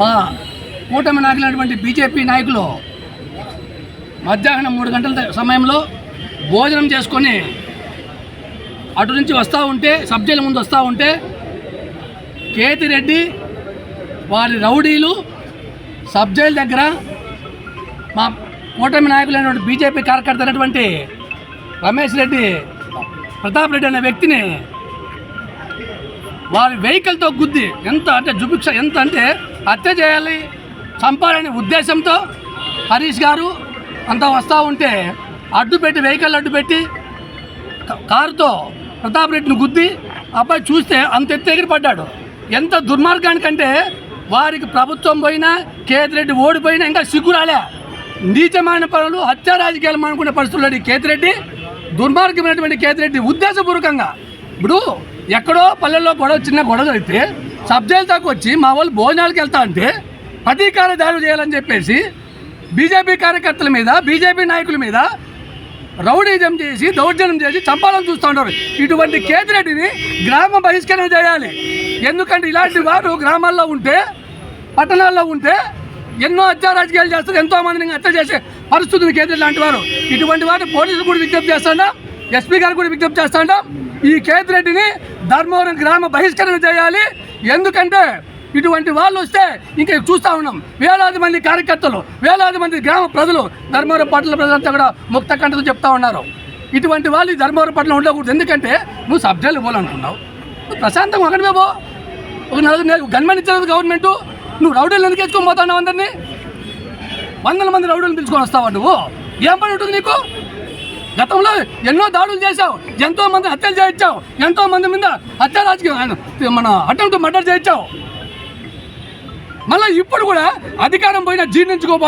మా కూటమి నాయకులైనటువంటి బీజేపీ నాయకులు మధ్యాహ్నం మూడు గంటల సమయంలో భోజనం చేసుకొని అటు నుంచి వస్తూ ఉంటే సబ్జెల ముందు వస్తూ ఉంటే కేతిరెడ్డి వారి రౌడీలు సబ్జైల్ దగ్గర మా కూటమి నాయకులైనటువంటి బీజేపీ కార్యకర్త అయినటువంటి రమేష్ రెడ్డి ప్రతాప్ రెడ్డి అనే వ్యక్తిని వారి వెహికల్తో గుద్ది ఎంత అంటే జుభిక్ష ఎంత అంటే హత్య చేయాలి చంపాలనే ఉద్దేశంతో హరీష్ గారు అంత వస్తూ ఉంటే అడ్డు పెట్టి వెహికల్ అడ్డు పెట్టి కారుతో ప్రతాప్ రెడ్డిని గుద్ది అబ్బాయి చూస్తే అంత ఎత్తు ఎగిరి పడ్డాడు ఎంత దుర్మార్గానికంటే వారికి ప్రభుత్వం పోయినా కేతిరెడ్డి ఓడిపోయినా ఇంకా సిగ్గురాలే నీచమైన పనులు హత్య రాజకీయాలు అనుకునే పరిస్థితుల్లో ఈ కేతిరెడ్డి దుర్మార్గమైనటువంటి కేతిరెడ్డి ఉద్దేశపూర్వకంగా. ఇప్పుడు ఎక్కడో పల్లెల్లో గొడవ చిన్న గొడవ జరిగితే సబ్జైలు దాకా వచ్చి మా వాళ్ళు భోజనాలకు వెళ్తా అంటే అధికార దాడులు చేయాలని చెప్పేసి బీజేపీ కార్యకర్తల మీద బీజేపీ నాయకుల మీద రౌడీజం చేసి దౌర్జన్యం చేసి చంపాలని చూస్తూ ఉంటారు ఇటువంటి కేతిరెడ్డిని గ్రామ బహిష్కరణ చేయాలి. ఎందుకంటే ఇలాంటి వారు గ్రామాల్లో ఉంటే పట్టణాల్లో ఉంటే ఎన్నో అత్యారాజకీయాలు చేస్తారు ఎంతో మందిని హత్య చేసే పరిస్థితులు కేతిరెడ్డి లాంటి వారు. ఇటువంటి వారు పోలీసులు కూడా విజ్ఞప్తి చేస్తాడా ఎస్పీ గారు కూడా విజ్ఞప్తి చేస్తాడా ఈ కేతిరెడ్డిని ధర్మవరం గ్రామ బహిష్కరణ చేయాలి. ఎందుకంటే ఇటువంటి వాళ్ళు వస్తే ఇంకా చూస్తూ ఉన్నాం. వేలాది మంది కార్యకర్తలు వేలాది మంది గ్రామ ప్రజలు ధర్మవరం పట్ల ప్రజలంతా కూడా ముక్త కంటతో చెప్తా ఉన్నారు. ఇటువంటి వాళ్ళు ధర్మవరం పట్ల ఉండకూడదు. ఎందుకంటే నువ్వు సబ్జెక్టులు పోవాలనుకున్నావు. నువ్వు ప్రశాంతంగా ఒకటి పో ఒక నలుగురు గన్మెన్ ఇచ్చారు గవర్నమెంట్. నువ్వు రౌడీలు ఎందుకు ఎత్తుకొని పోతున్నావు అందరినీ? వందల మంది రౌడీలు పిలుచుకొని వస్తావా నువ్వు? ఏం పని ఉంటుంది నీకు? గతంలో ఎన్నో దాడులు చేశావు ఎంతో మంది హత్యలు చేయించావు ఎంతో మంది మీద హత్య రాజకీయం మన అటెంప్ట్ మర్డర్ చేయించావు. మళ్ళీ ఇప్పుడు కూడా అధికారం పోయినా జీర్ణించుకోవాలి